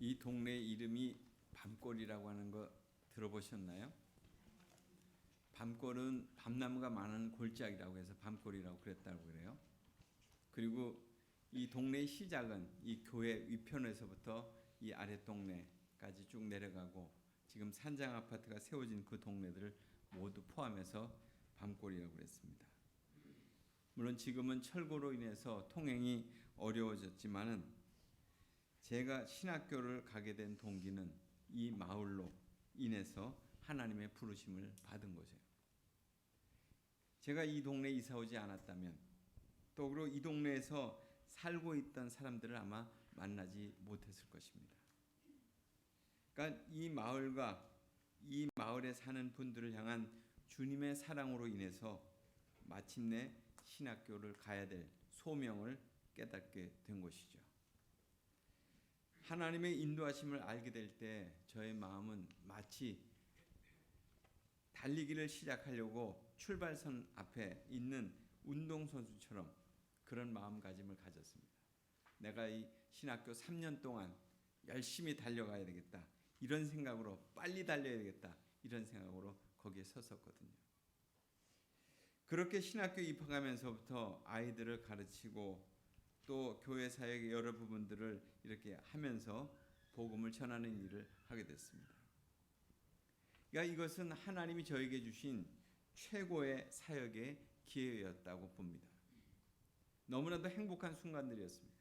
이 동네 이름이 밤골이라고 하는 거 들어보셨나요? 밤골은 밤나무가 많은 골짜기라고 해서 밤골이라고 그랬다고 그래요. 그리고 이 동네의 시작은 이 교회 위편에서부터 이 아래 동네까지 쭉 내려가고 지금 산장 아파트가 세워진 그 동네들을 모두 포함해서 밤골이라고 그랬습니다. 물론 지금은 철거로 인해서 통행이 어려워졌지만은 제가 신학교를 가게 된 동기는 이 마을로 인해서 하나님의 부르심을 받은 거죠. 제가 이 동네에 이사 오지 않았다면 또 그리고 이 동네에서 살고 있던 사람들을 아마 만나지 못했을 것입니다. 그러니까 이 마을과 이 마을에 사는 분들을 향한 주님의 사랑으로 인해서 마침내 신학교를 가야 될 소명을 깨닫게 된 것이죠. 하나님의 인도하심을 알게 될 때 저의 마음은 마치 달리기를 시작하려고 출발선 앞에 있는 운동선수처럼 그런 마음가짐을 가졌습니다. 내가 이 신학교 3년 동안 열심히 달려가야 되겠다. 이런 생각으로 빨리 달려야 되겠다. 이런 생각으로 거기에 섰었거든요. 그렇게 신학교 입학하면서부터 아이들을 가르치고 또 교회 사역의 여러 부분들을 이렇게 하면서 복음을 전하는 일을 하게 됐습니다. 그러니까 이것은 하나님이 저에게 주신 최고의 사역의 기회였다고 봅니다. 너무나도 행복한 순간들이었습니다.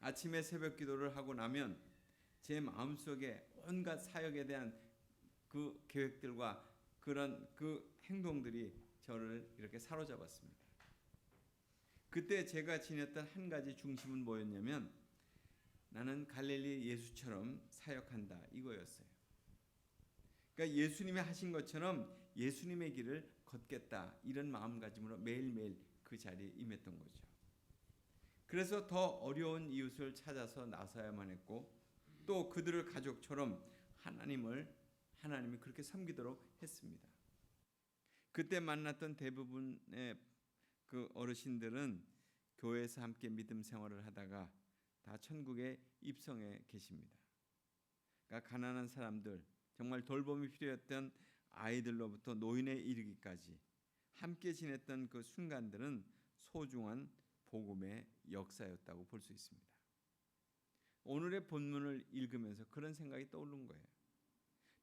아침에 새벽 기도를 하고 나면 제 마음속에 온갖 사역에 대한 그 계획들과 그런 그 행동들이 저를 이렇게 사로잡았습니다. 그때 제가 지녔던 한 가지 중심은 뭐였냐면 나는 갈릴리 예수처럼 사역한다 이거였어요. 그러니까 예수님이 하신 것처럼 예수님의 길을 걷겠다 이런 마음가짐으로 매일매일 그 자리에 임했던 거죠. 그래서 더 어려운 이웃을 찾아서 나서야만 했고 또 그들을 가족처럼 하나님을 하나님이 그렇게 섬기도록 했습니다. 그때 만났던 대부분의 그 어르신들은 교회에서 함께 믿음 생활을 하다가 다 천국에 입성해 계십니다. 그러니까 가난한 사람들, 정말 돌봄이 필요했던 아이들로부터 노인에 이르기까지 함께 지냈던 그 순간들은 소중한 복음의 역사였다고 볼 수 있습니다. 오늘의 본문을 읽으면서 그런 생각이 떠오른 거예요.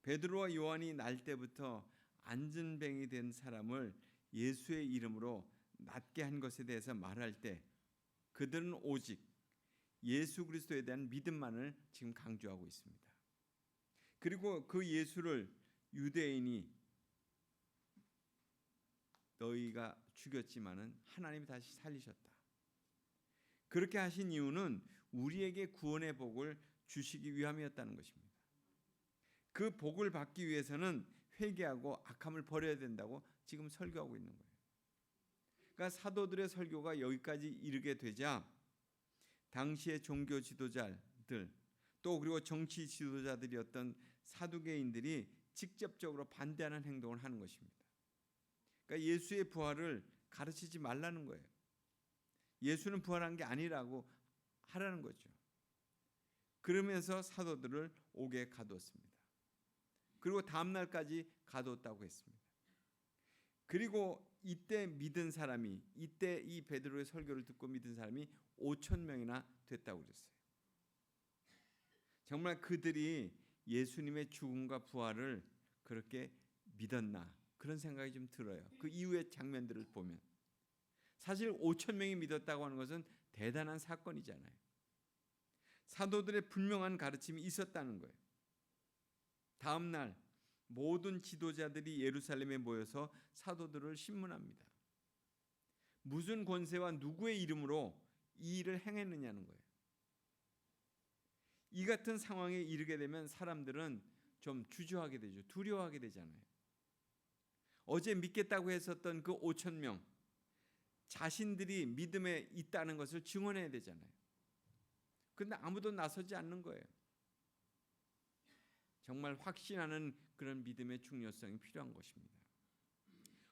베드로와 요한이 날 때부터 안전뱅이 된 사람을 예수의 이름으로 낫게 한 것에 대해서 말할 때 그들은 오직 예수 그리스도에 대한 믿음만을 지금 강조하고 있습니다. 그리고 그 예수를 유대인이 너희가 죽였지만은 하나님이 다시 살리셨다. 그렇게 하신 이유는 우리에게 구원의 복을 주시기 위함이었다는 것입니다. 그 복을 받기 위해서는 회개하고 악함을 버려야 된다고 지금 설교하고 있는 거예요. 그러니까 사도들의 설교가 여기까지 이르게 되자 당시의 종교 지도자들 또 그리고 정치 지도자들이었던 사두개인들이 직접적으로 반대하는 행동을 하는 것입니다. 그러니까 예수의 부활을 가르치지 말라는 거예요. 예수는 부활한 게 아니라고 하라는 거죠. 그러면서 사도들을 옥에 가두었습니다. 그리고 다음 날까지 가두었다고 했습니다. 그리고 이때 믿은 사람이 이때 이 베드로의 설교를 듣고 믿은 사람이 5천 명이나 됐다고 그랬어요. 정말 그들이 예수님의 죽음과 부활을 그렇게 믿었나 그런 생각이 좀 들어요. 그 이후의 장면들을 보면 사실 5천 명이 믿었다고 하는 것은 대단한 사건이잖아요. 사도들의 분명한 가르침이 있었다는 거예요. 다음 날 모든 지도자들이 예루살렘에 모여서 사도들을 신문합니다. 무슨 권세와 누구의 이름으로 이 일을 행했느냐는 거예요. 이 같은 상황에 이르게 되면 사람들은 좀 주저하게 되죠. 두려워하게 되잖아요. 어제 믿겠다고 했었던 그 5천 명 자신들이 믿음에 있다는 것을 증언해야 되잖아요. 근데 아무도 나서지 않는 거예요. 정말 확신하는 그런 믿음의 중요성이 필요한 것입니다.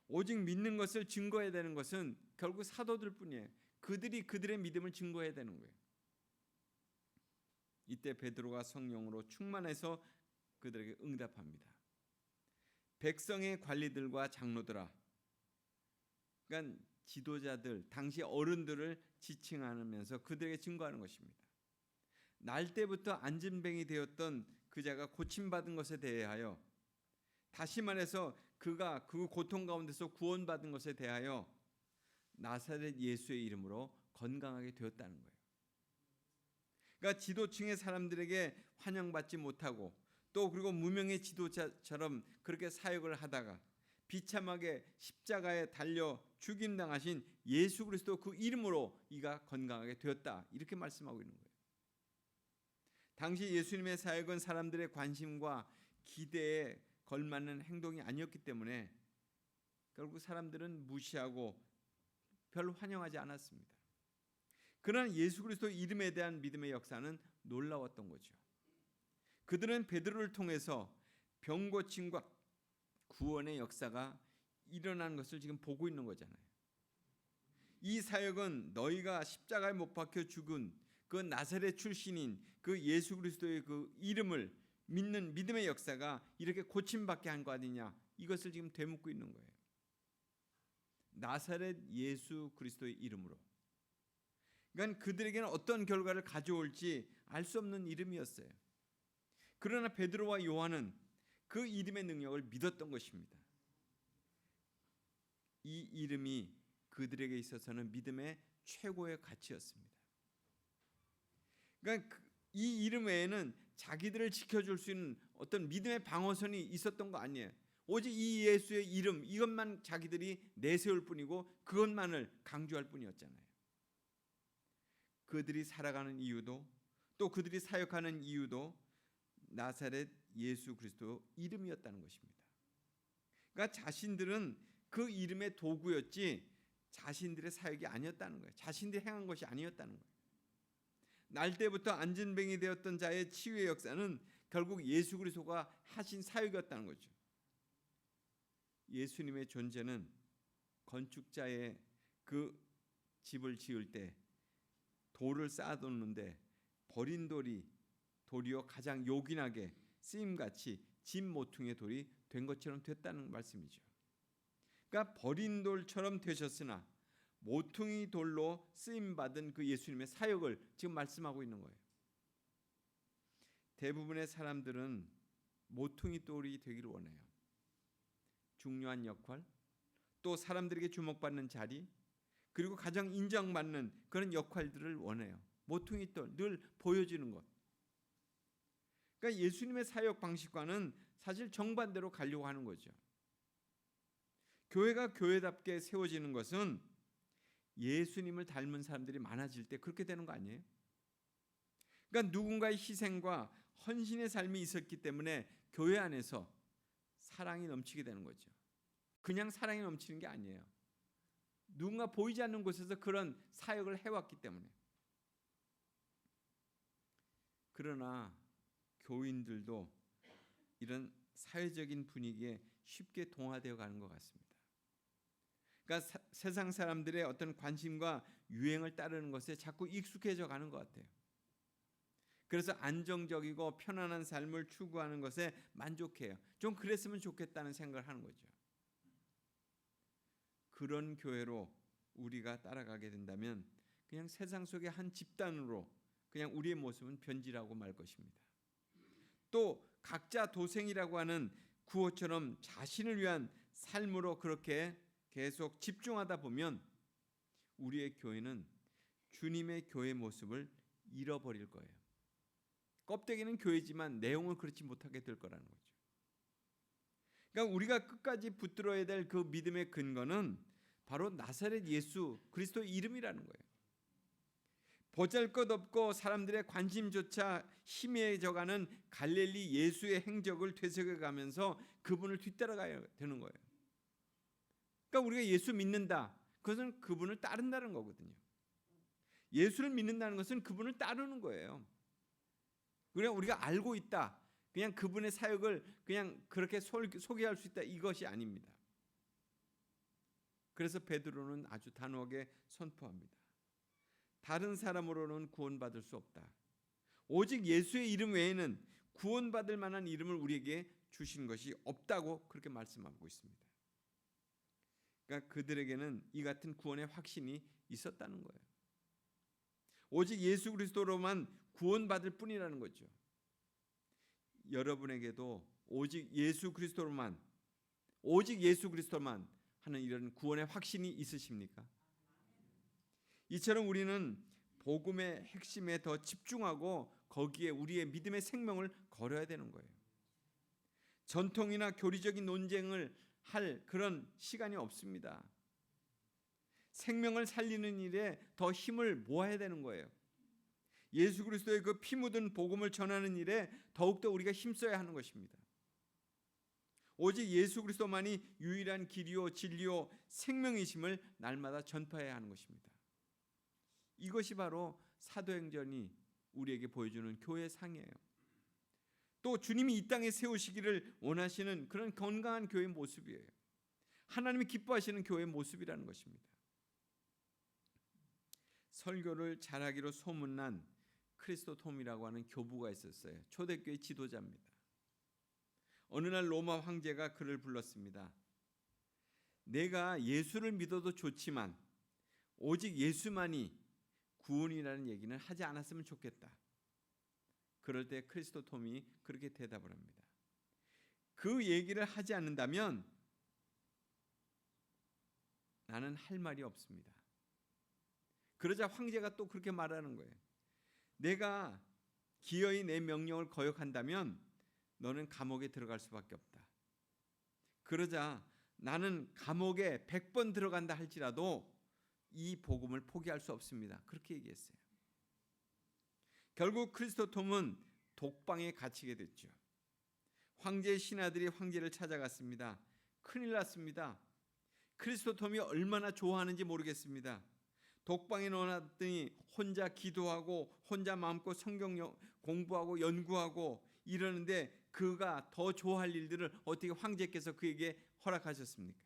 오직 믿는 것을 증거해야 되는 것은 결국 사도들 뿐이에요. 그들이 그들의 믿음을 증거해야 되는 거예요. 이때 베드로가 성령으로 충만해서 그들에게 응답합니다. 백성의 관리들과 장로들아, 그러니까 지도자들, 당시 어른들을 지칭하면서 그들에게 증거하는 것입니다. 날 때부터 안진뱅이 되었던 그자가 고침받은 것에 대하여 다시 말해서 그가 그 고통 가운데서 구원받은 것에 대하여 나사렛 예수의 이름으로 건강하게 되었다는 거예요. 그러니까 지도층의 사람들에게 환영받지 못하고 또 그리고 무명의 지도자처럼 그렇게 사역을 하다가 비참하게 십자가에 달려 죽임 당하신 예수 그리스도 그 이름으로 이가 건강하게 되었다 이렇게 말씀하고 있는 거예요. 당시 예수님의 사역은 사람들의 관심과 기대에 걸맞는 행동이 아니었기 때문에 결국 사람들은 무시하고 별로 환영하지 않았습니다. 그러나 예수 그리스도 이름에 대한 믿음의 역사는 놀라웠던 거죠. 그들은 베드로를 통해서 병 고침과 구원의 역사가 일어나는 것을 지금 보고 있는 거잖아요. 이 사역은 너희가 십자가에 못 박혀 죽은 그 나사렛 출신인 그 예수 그리스도의 그 이름을 믿는 믿음의 역사가 이렇게 고침받게 한 거 아니냐 이것을 지금 되묻고 있는 거예요. 나사렛 예수 그리스도의 이름으로. 그러니까 그들에게는 어떤 결과를 가져올지 알 수 없는 이름이었어요. 그러나 베드로와 요한은 그 이름의 능력을 믿었던 것입니다. 이 이름이 그들에게 있어서는 믿음의 최고의 가치였습니다. 그러니까 이 이름 외에는 자기들을 지켜줄 수 있는 어떤 믿음의 방어선이 있었던 거 아니에요. 오직 이 예수의 이름 이것만 자기들이 내세울 뿐이고 그것만을 강조할 뿐이었잖아요. 그들이 살아가는 이유도 또 그들이 사역하는 이유도 나사렛 예수 그리스도 이름이었다는 것입니다. 그러니까 자신들은 그 이름의 도구였지 자신들의 사역이 아니었다는 거예요. 자신들이 행한 것이 아니었다는 거예요. 날 때부터 안진뱅이 되었던 자의 치유의 역사는 결국 예수 그리스도가 하신 사역이었다는 거죠. 예수님의 존재는 건축자의 그 집을 지을 때 돌을 쌓아놓는데 버린 돌이 도리어 가장 요긴하게 쓰임같이 집 모퉁이의 돌이 된 것처럼 됐다는 말씀이죠. 그러니까 버린 돌처럼 되셨으나 모퉁이 돌로 쓰임 받은 그 예수님의 사역을 지금 말씀하고 있는 거예요. 대부분의 사람들은 모퉁이 돌이 되기를 원해요. 중요한 역할, 또 사람들에게 주목받는 자리, 그리고 가장 인정받는 그런 역할들을 원해요. 모퉁이 돌, 늘 보여지는 것. 그러니까 예수님의 사역 방식과는 사실 정반대로 가려고 하는 거죠. 교회가 교회답게 세워지는 것은 예수님을 닮은 사람들이 많아질 때 그렇게 되는 거 아니에요? 그러니까 누군가의 희생과 헌신의 삶이 있었기 때문에 교회 안에서 사랑이 넘치게 되는 거죠. 그냥 사랑이 넘치는 게 아니에요. 누군가 보이지 않는 곳에서 그런 사역을 해왔기 때문에. 그러나 교인들도 이런 사회적인 분위기에 쉽게 동화되어 가는 것 같습니다. 그러니까 사, 세상 사람들의 어떤 관심과 유행을 따르는 것에 자꾸 익숙해져 가는 것 같아요. 그래서 안정적이고 편안한 삶을 추구하는 것에 만족해요. 좀 그랬으면 좋겠다는 생각을 하는 거죠. 그런 교회로 우리가 따라가게 된다면 그냥 세상 속의 한 집단으로 그냥 우리의 모습은 변질하고 말 것입니다. 또 각자 도생이라고 하는 구호처럼 자신을 위한 삶으로 그렇게 계속 집중하다 보면 우리의 교회는 주님의 교회 모습을 잃어버릴 거예요. 껍데기는 교회지만 내용은 그렇지 못하게 될 거라는 거죠. 그러니까 우리가 끝까지 붙들어야 될 그 믿음의 근거는 바로 나사렛 예수 그리스도 이름이라는 거예요. 보잘것없고 사람들의 관심조차 희미해져가는 갈릴리 예수의 행적을 되새겨가면서 그분을 뒤따라가야 되는 거예요. 그러니까 우리가 예수 믿는다. 그것은 그분을 따른다는 거거든요. 예수를 믿는다는 것은 그분을 따르는 거예요. 그냥 우리가 알고 있다. 그냥 그분의 사역을 그냥 그렇게 소개할 수 있다. 이것이 아닙니다. 그래서 베드로는 아주 단호하게 선포합니다. 다른 사람으로는 구원받을 수 없다. 오직 예수의 이름 외에는 구원받을 만한 이름을 우리에게 주신 것이 없다고 그렇게 말씀하고 있습니다. 그러니까 그들에게는 이 같은 구원의 확신이 있었다는 거예요. 오직 예수 그리스도로만 구원받을 뿐이라는 거죠. 여러분에게도 오직 예수 그리스도로만 오직 예수 그리스도만 하는 이런 구원의 확신이 있으십니까? 이처럼 우리는 복음의 핵심에 더 집중하고 거기에 우리의 믿음의 생명을 걸어야 되는 거예요. 전통이나 교리적인 논쟁을 할 그런 시간이 없습니다. 생명을 살리는 일에 더 힘을 모아야 되는 거예요. 예수 그리스도의 그 피 묻은 복음을 전하는 일에 더욱더 우리가 힘써야 하는 것입니다. 오직 예수 그리스도만이 유일한 길이요 진리요 생명이심을 날마다 전파해야 하는 것입니다. 이것이 바로 사도행전이 우리에게 보여주는 교회 상이에요. 또 주님이 이 땅에 세우시기를 원하시는 그런 건강한 교회 모습이에요. 하나님이 기뻐하시는 교회 모습이라는 것입니다. 설교를 잘하기로 소문난 크리스토톰이라고 하는 교부가 있었어요. 초대교회 지도자입니다. 어느 날 로마 황제가 그를 불렀습니다. 내가 예수를 믿어도 좋지만 오직 예수만이 구원이라는 얘기는 하지 않았으면 좋겠다. 그럴 때 크리스토톰이 그렇게 대답을 합니다. 그 얘기를 하지 않는다면 나는 할 말이 없습니다. 그러자 황제가 또 그렇게 말하는 거예요. 내가 기어이 내 명령을 거역한다면 너는 감옥에 들어갈 수밖에 없다. 그러자 나는 감옥에 100번 들어간다 할지라도 이 복음을 포기할 수 없습니다. 그렇게 얘기했어요. 결국 크리스토톰은 독방에 갇히게 됐죠. 황제의 신하들이 황제를 찾아갔습니다. 큰일 났습니다. 크리스토톰이 얼마나 좋아하는지 모르겠습니다. 독방에 넣어놨더니 혼자 기도하고 혼자 마음껏 성경 공부하고 연구하고 이러는데 그가 더 좋아할 일들을 어떻게 황제께서 그에게 허락하셨습니까?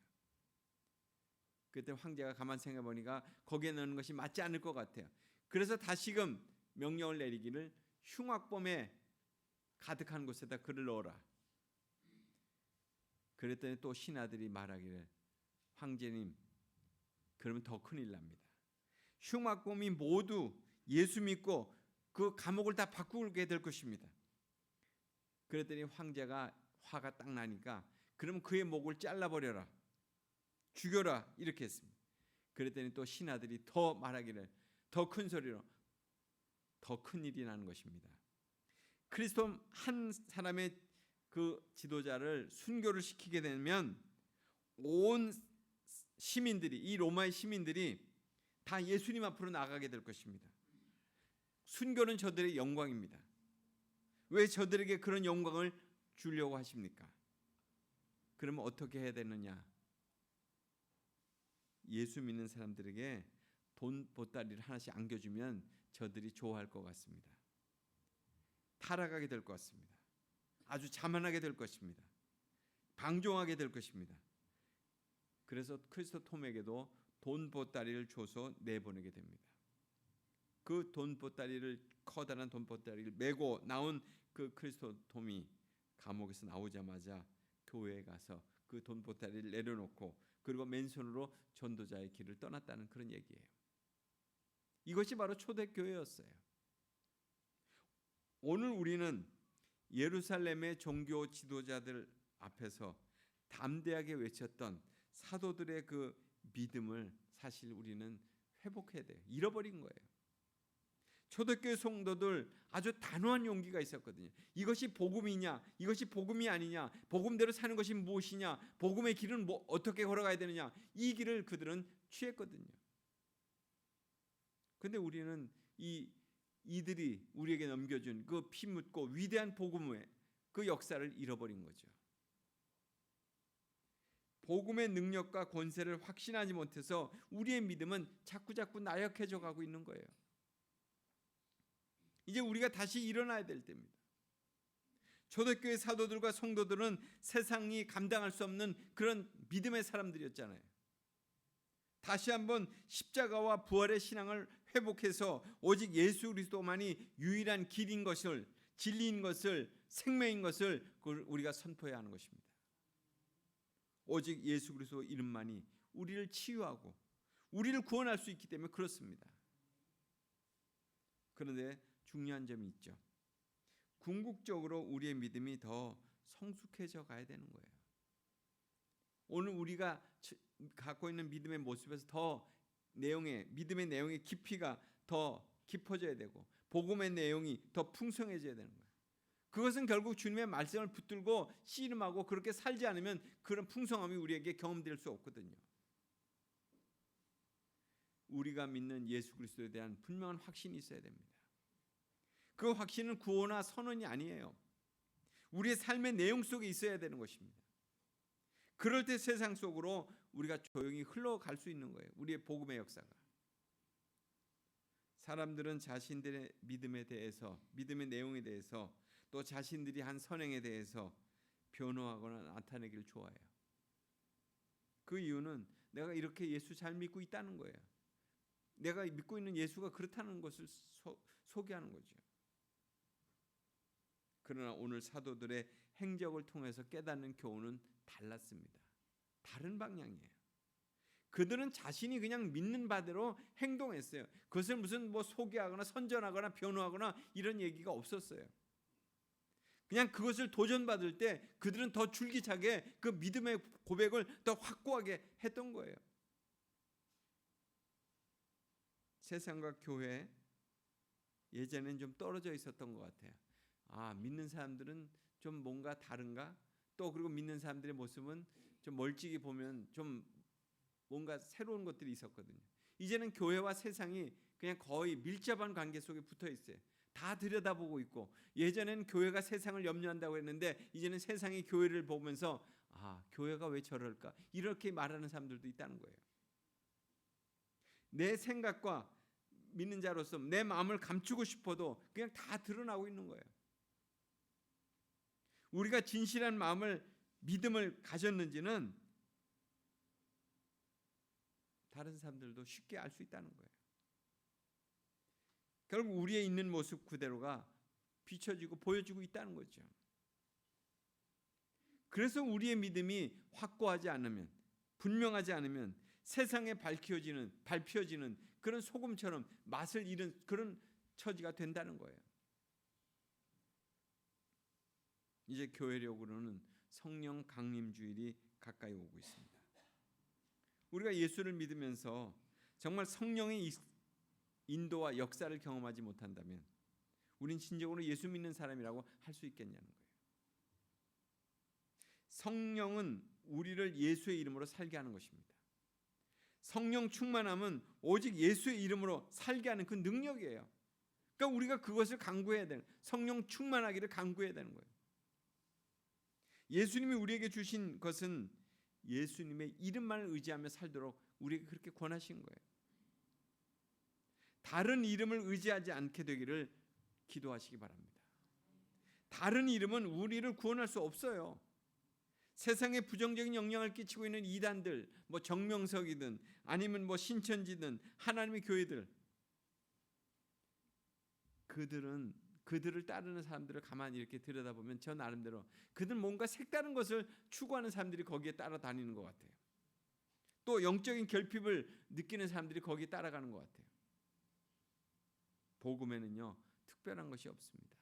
그때 황제가 가만 생각해 보니까 거기에 넣는 것이 맞지 않을 것 같아요. 그래서 다시금 명령을 내리기를 흉악범에 가득한 곳에다 그를 넣어라. 그랬더니 또 신하들이 말하기를 황제님 그러면 더 큰일 납니다. 흉악범이 모두 예수 믿고 그 감옥을 다 바꾸게 될 것입니다. 그랬더니 황제가 화가 딱 나니까 그러면 그의 목을 잘라버려라. 죽여라. 이렇게 했습니다. 그랬더니 또 신하들이 더 말하기를 더 큰 소리로 더 큰 일이 나는 것입니다. 크리스토 한 사람의 그 지도자를 순교를 시키게 되면 온 시민들이 이 로마의 시민들이 다 예수님 앞으로 나가게 될 것입니다. 순교는 저들의 영광입니다. 왜 저들에게 그런 영광을 주려고 하십니까? 그러면 어떻게 해야 되느냐? 예수 믿는 사람들에게 돈 보따리를 하나씩 안겨주면 저들이 좋아할 것 같습니다. 타락하게 될 것 같습니다. 아주 자만하게 될 것입니다. 방종하게 될 것입니다. 그래서 크리스토 톰에게도 돈 보따리를 줘서 내보내게 됩니다. 그 돈 보따리를 커다란 돈 보따리를 메고 나온 그 크리스토 톰이 감옥에서 나오자마자 교회에 가서 그 돈 보따리를 내려놓고 그리고 맨손으로 전도자의 길을 떠났다는 그런 얘기예요. 이것이 바로 초대교회였어요. 오늘 우리는 예루살렘의 종교 지도자들 앞에서 담대하게 외쳤던 사도들의 그 믿음을 사실 우리는 회복해야 돼요. 잃어버린 거예요. 초대교회 성도들 아주 단호한 용기가 있었거든요. 이것이 복음이냐, 이것이 복음이 아니냐, 복음대로 사는 것이 무엇이냐, 복음의 길은 뭐 어떻게 걸어가야 되느냐, 이 길을 그들은 취했거든요. 근데 우리는 이 이들이 우리에게 넘겨준 그 피 묻고 위대한 복음의 그 역사를 잃어버린 거죠. 복음의 능력과 권세를 확신하지 못해서 우리의 믿음은 자꾸 자꾸 나약해져 가고 있는 거예요. 이제 우리가 다시 일어나야 될 때입니다. 초대교회 사도들과 성도들은 세상이 감당할 수 없는 그런 믿음의 사람들이었잖아요. 다시 한번 십자가와 부활의 신앙을 회복해서 오직 예수 그리스도만이 유일한 길인 것을 진리인 것을 생명인 것을 우리가 선포해야 하는 것입니다. 오직 예수 그리스도 이름만이 우리를 치유하고 우리를 구원할 수 있기 때문에 그렇습니다. 그런데 중요한 점이 있죠. 궁극적으로 우리의 믿음이 더 성숙해져 가야 되는 거예요. 오늘 우리가 갖고 있는 믿음의 모습에서 더 내용의 믿음의 내용의 깊이가 더 깊어져야 되고 복음의 내용이 더 풍성해져야 되는 거예요. 그것은 결국 주님의 말씀을 붙들고 씨름하고 그렇게 살지 않으면 그런 풍성함이 우리에게 경험될 수 없거든요. 우리가 믿는 예수 그리스도에 대한 분명한 확신이 있어야 됩니다. 그 확신은 구호나 선언이 아니에요. 우리의 삶의 내용 속에 있어야 되는 것입니다. 그럴 때 세상 속으로 우리가 조용히 흘러갈 수 있는 거예요. 우리의 복음의 역사가. 사람들은 자신들의 믿음에 대해서, 믿음의 내용에 대해서 또 자신들이 한 선행에 대해서 변호하거나 나타내기를 좋아해요. 그 이유는 내가 이렇게 예수 잘 믿고 있다는 거예요. 내가 믿고 있는 예수가 그렇다는 것을 소, 소개하는 거죠. 그러나 오늘 사도들의 행적을 통해서 깨닫는 교훈은 달랐습니다. 다른 방향이에요. 그들은 자신이 그냥 믿는 바대로 행동했어요. 그것을 무슨 뭐 소개하거나 선전하거나 변호하거나 이런 얘기가 없었어요. 그냥 그것을 도전받을 때 그들은 더 줄기차게 그 믿음의 고백을 더 확고하게 했던 거예요. 세상과 교회 예전엔 좀 떨어져 있었던 것 같아요. 아 믿는 사람들은 좀 뭔가 다른가? 또 그리고 믿는 사람들의 모습은 좀 멀찍이 보면 좀 뭔가 새로운 것들이 있었거든요. 이제는 교회와 세상이 그냥 거의 밀접한 관계 속에 붙어 있어요. 다 들여다보고 있고 예전에는 교회가 세상을 염려한다고 했는데 이제는 세상이 교회를 보면서 아 교회가 왜 저럴까 이렇게 말하는 사람들도 있다는 거예요. 내 생각과 믿는 자로서 내 마음을 감추고 싶어도 그냥 다 드러나고 있는 거예요. 우리가 진실한 마음을 믿음을 가졌는지는 다른 사람들도 쉽게 알 수 있다는 거예요. 결국 우리의 있는 모습 그대로가 비춰지고 보여지고 있다는 거죠. 그래서 우리의 믿음이 확고하지 않으면 분명하지 않으면 세상에 밝혀지는 밟혀지는 그런 소금처럼 맛을 잃은 그런 처지가 된다는 거예요. 이제 교회력으로는 성령 강림 주일이 가까이 오고 있습니다. 우리가 예수를 믿으면서 정말 성령의 인도와 역사를 경험하지 못한다면 우린 진정으로 예수 믿는 사람이라고 할 수 있겠냐는 거예요. 성령은 우리를 예수의 이름으로 살게 하는 것입니다. 성령 충만함은 오직 예수의 이름으로 살게 하는 그 능력이에요. 그러니까 우리가 그것을 강구해야 되는 성령 충만하기를 강구해야 되는 거예요. 예수님이 우리에게 주신 것은 예수님의 이름만을 의지하며 살도록 우리에게 그렇게 권하신 거예요. 다른 이름을 의지하지 않게 되기를 기도하시기 바랍니다. 다른 이름은 우리를 구원할 수 없어요. 세상에 부정적인 영향을 끼치고 있는 이단들, 뭐 정명석이든 아니면 뭐 신천지든 하나님의 교회들 그들은 그들을 따르는 사람들을 가만히 이렇게 들여다보면 저 나름대로 그들 뭔가 색다른 것을 추구하는 사람들이 거기에 따라다니는 것 같아요. 또 영적인 결핍을 느끼는 사람들이 거기에 따라가는 것 같아요. 복음에는요 특별한 것이 없습니다.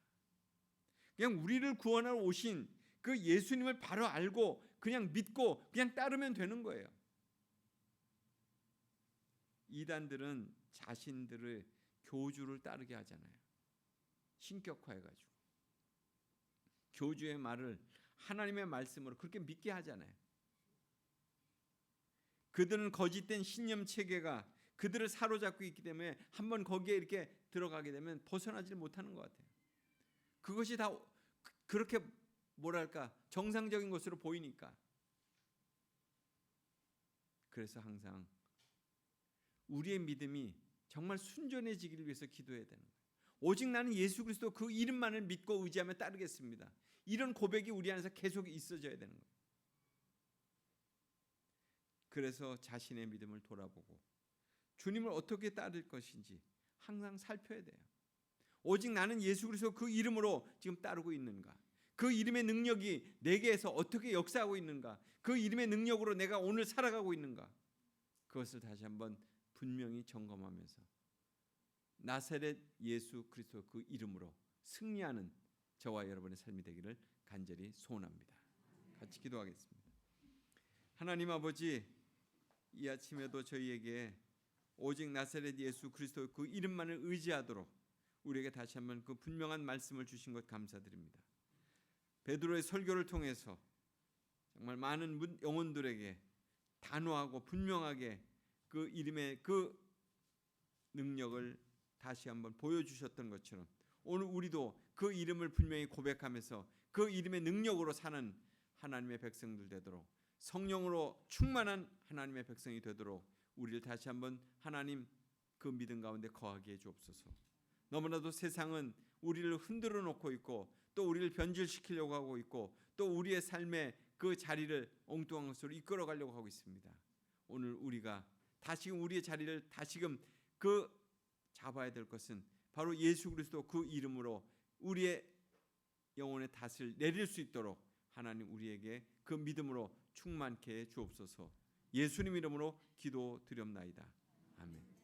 그냥 우리를 구원하러 오신 그 예수님을 바로 알고 그냥 믿고 그냥 따르면 되는 거예요. 이단들은 자신들의 교주를 따르게 하잖아요. 신격화해 가지고 교주의 말을 하나님의 말씀으로 그렇게 믿게 하잖아요. 그들은 거짓된 신념 체계가 그들을 사로잡고 있기 때문에 한번 거기에 이렇게 들어가게 되면 벗어나지 못하는 것 같아요. 그것이 다 그렇게 뭐랄까 정상적인 것으로 보이니까. 그래서 항상 우리의 믿음이 정말 순전해지기를 위해서 기도해야 되는 거예요. 오직 나는 예수 그리스도 그 이름만을 믿고 의지하며 따르겠습니다. 이런 고백이 우리 안에서 계속 있어져야 되는 거예요. 그래서 자신의 믿음을 돌아보고 주님을 어떻게 따를 것인지 항상 살펴야 돼요. 오직 나는 예수 그리스도 그 이름으로 지금 따르고 있는가? 그 이름의 능력이 내게에서 어떻게 역사하고 있는가? 그 이름의 능력으로 내가 오늘 살아가고 있는가? 그것을 다시 한번 분명히 점검하면서 나사렛 예수 그리스도 그 이름으로 승리하는 저와 여러분의 삶이 되기를 간절히 소원합니다. 같이 기도하겠습니다. 하나님 아버지 이 아침에도 저희에게 오직 나사렛 예수 그리스도 그 이름만을 의지하도록 우리에게 다시 한번 그 분명한 말씀을 주신 것 감사드립니다. 베드로의 설교를 통해서 정말 많은 문- 영혼들에게 단호하고 분명하게 그 이름의 그 능력을 다시 한번 보여주셨던 것처럼 오늘 우리도 그 이름을 분명히 고백하면서 그 이름의 능력으로 사는 하나님의 백성들 되도록 성령으로 충만한 하나님의 백성이 되도록 우리를 다시 한번 하나님 그 믿음 가운데 거하게 해 주옵소서. 너무나도 세상은 우리를 흔들어 놓고 있고 또 우리를 변질시키려고 하고 있고 또 우리의 삶의 그 자리를 엉뚱한 것으로 이끌어 가려고 하고 있습니다. 오늘 우리가 다시금 우리의 자리를 다시금 그 잡아야 될 것은 바로 예수 그리스도 그 이름으로 우리의 영혼의 탓을 내릴 수 있도록 하나님 우리에게 그 믿음으로 충만케 해 주옵소서. 예수님 이름으로 기도드렸나이다. 아멘.